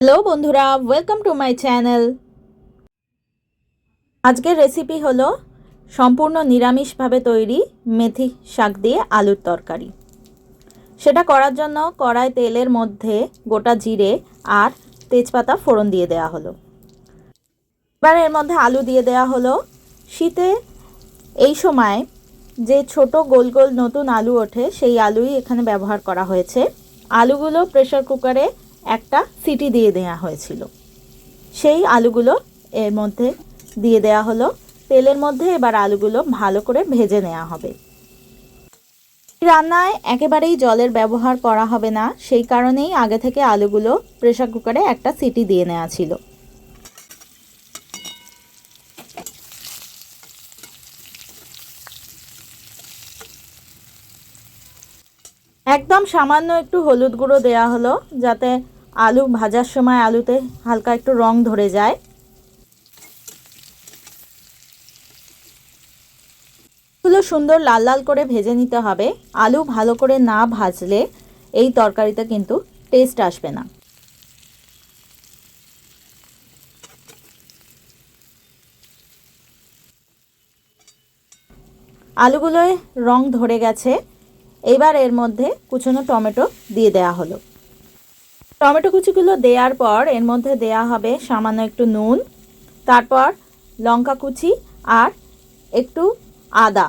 Hello বন্ধুরা welcome to my channel আজকের recipe হলো সম্পূর্ণ নিরামিষভাবে তৈরি মেথি শাক দিয়ে আলুর তরকারি। সেটা করার জন্য কড়াই তেলের মধ্যে গোটা জিরে আর তেজপাতা ফোড়ন দিয়ে দেওয়া হলো। এবার এর মধ্যে আলু দিয়ে দেওয়া হলো। শীতে এই সময় যে ছোট গোল গোল নতুন আলু ওঠে, সেই আলুই এখানে ব্যবহার করা হয়েছে। আলুগুলো প্রেশার কুকারে একটা সিটি দিয়ে দেওয়া হয়েছিল। সেই আলুগুলো এর মধ্যে দিয়ে দেওয়া হলো। তেলের মধ্যে এবার আলুগুলো ভালো করে ভেজে নেওয়া হবে। রান্নায় একেবারেই জলের ব্যবহার করা হবে না। সেই কারণেই আগে থেকে আলুগুলো প্রেশার কুকারে একটা সিটি দিয়ে নেওয়া ছিল। একদম সামান্য একটু হলুদ গুঁড়ো দেওয়া হলো, যাতে আলু ভাজার সময় আলুতে হালকা একটু রং ধরে যায়। এগুলো সুন্দর লাল লাল করে ভেজে নিতে হবে। আলু ভালো করে না ভাজলে এই তরকারিতে কিন্তু টেস্ট আসবে না। আলুগুলোয় রং ধরে গেছে। এবার এর মধ্যে কুচনো টমেটো দিয়ে দেওয়া হলো। টমেটো কুচিগুলো দেওয়ার পর এর মধ্যে দেয়া হবে সামান্য একটু নুন, তারপর লঙ্কা কুচি আর একটু আদা।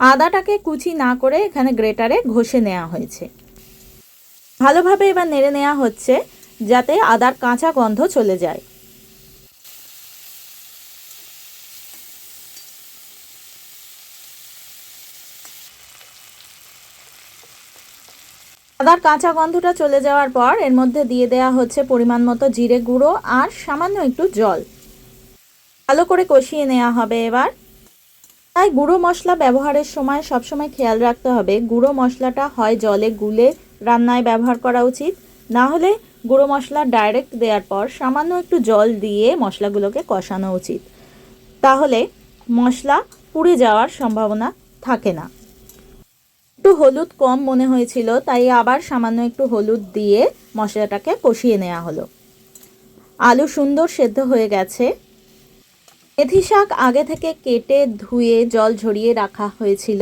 আদাটাকে কুচি না করে এখানে গ্রেটারে ঘষে নেওয়া হয়েছে। ভালোভাবে এবার নেড়ে নেওয়া হচ্ছে যাতে আদার কাঁচা গন্ধ চলে যায়। আদার কাঁচা গন্ধটা চলে যাওয়ার পর এর মধ্যে দিয়ে দেওয়া হচ্ছে পরিমাণ মতো জিরে গুঁড়ো আর সামান্য একটু জল। ভালো করে কষিয়ে নেওয়া হবে এবার। তাই গুঁড়ো মশলা ব্যবহারের সময় সবসময় খেয়াল রাখতে হবে। গুঁড়ো মশলাটা হয় জলে গুলে রান্নায় ব্যবহার করা উচিত। না হলে গুঁড়ো মশলা ডাইরেক্ট দেওয়ার পর সামান্য একটু জল দিয়ে মশলাগুলোকে কষানো উচিত। তাহলে মশলা পুড়ে যাওয়ার সম্ভাবনা থাকে না। একটু হলুদ কম মনে হয়েছিল, তাই আবার সামান্য একটু হলুদ দিয়ে মশলাটাকে কষিয়ে নেওয়া হলো। আলু সুন্দর সেদ্ধ হয়ে গেছে। মেথি শাক আগে থেকে কেটে ধুয়ে জল ঝরিয়ে রাখা হয়েছিল।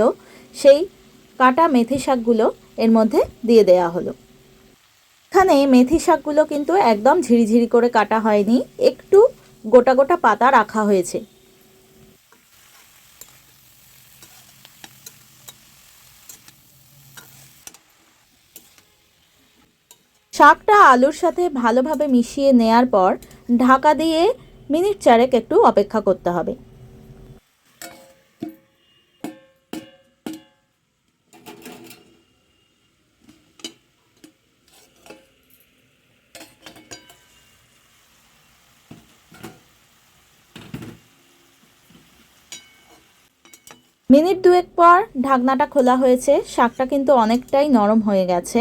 সেই কাটা মেথি শাকগুলো এর মধ্যে দিয়ে দেওয়া হলো। এখানে মেথি শাকগুলো কিন্তু একদম ঝিরিঝিরি করে কাটা হয়নি, একটু গোটা গোটা পাতা রাখা হয়েছে। শাকটা আলুর সাথে ভালোভাবে মিশিয়ে নেয়ার পর ঢাকা দিয়ে মিনিট চারেক একটু অপেক্ষা করতে হবে। মিনিট দুয়েক পর ঢাকনাটা খোলা হয়েছে, শাকটা কিন্তু অনেকটাই নরম হয়ে গেছে।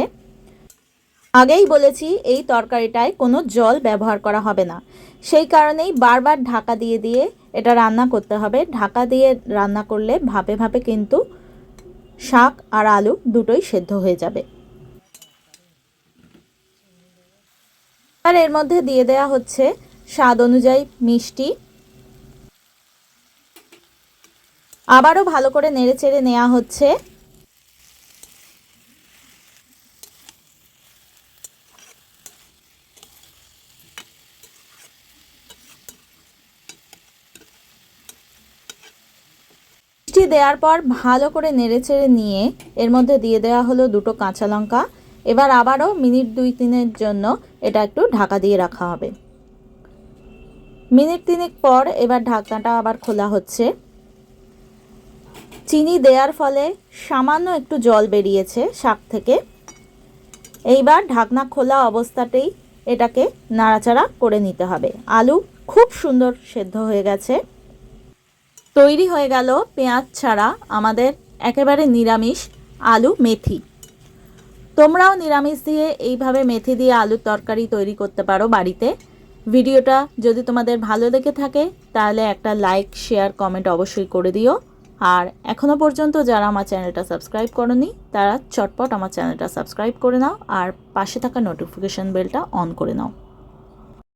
আগেই বলেছি এই তরকারিটায় কোনো জল ব্যবহার করা হবে না। সেই কারণেই বারবার ঢাকা দিয়ে দিয়ে এটা রান্না করতে হবে। ঢাকা দিয়ে রান্না করলে ভাপে ভাপে কিন্তু শাক আর আলু দুটোই সেদ্ধ হয়ে যাবে। আর এর মধ্যে দিয়ে দেয়া হচ্ছে স্বাদ অনুযায়ী মিষ্টি। আবারও ভালো করে নেড়ে চেড়ে নেওয়া হচ্ছে মিষ্টি দেওয়ার পর ভালো করে নেড়েচেড়ে নিয়ে এর মধ্যে দিয়ে দেওয়া হলো দুটো কাঁচা লঙ্কা। এবার আবারও মিনিট দুই তিনের জন্য এটা একটু ঢাকা দিয়ে রাখা হবে। মিনিট তিনেক পর এবার ঢাকনাটা আবার খোলা হচ্ছে। চিনি দেওয়ার ফলে সামান্য একটু জল বেরিয়েছে শাক থেকে। এইবার ঢাকনা খোলা অবস্থাতেই এটাকে নাড়াচাড়া করে নিতে হবে। আলু খুব সুন্দর সেদ্ধ হয়ে গেছে। তৈরি হয়ে গেল পেঁয়াজ ছাড়া আমাদের একেবারে নিরামিষ আলু মেথি। তোমরাও নিরামিষ দিয়ে এইভাবে মেথি দিয়ে আলুর তরকারি তৈরি করতে পারো বাড়িতে। ভিডিওটা যদি তোমাদের ভালো লেগে থাকে, তাহলে একটা লাইক, শেয়ার, কমেন্ট অবশ্যই করে দিও। আর এখনও পর্যন্ত যারা আমার চ্যানেলটা সাবস্ক্রাইব করনি, তারা চটপট আমার চ্যানেলটা সাবস্ক্রাইব করে নাও আর পাশে থাকা নোটিফিকেশন বেলটা অন করে নাও।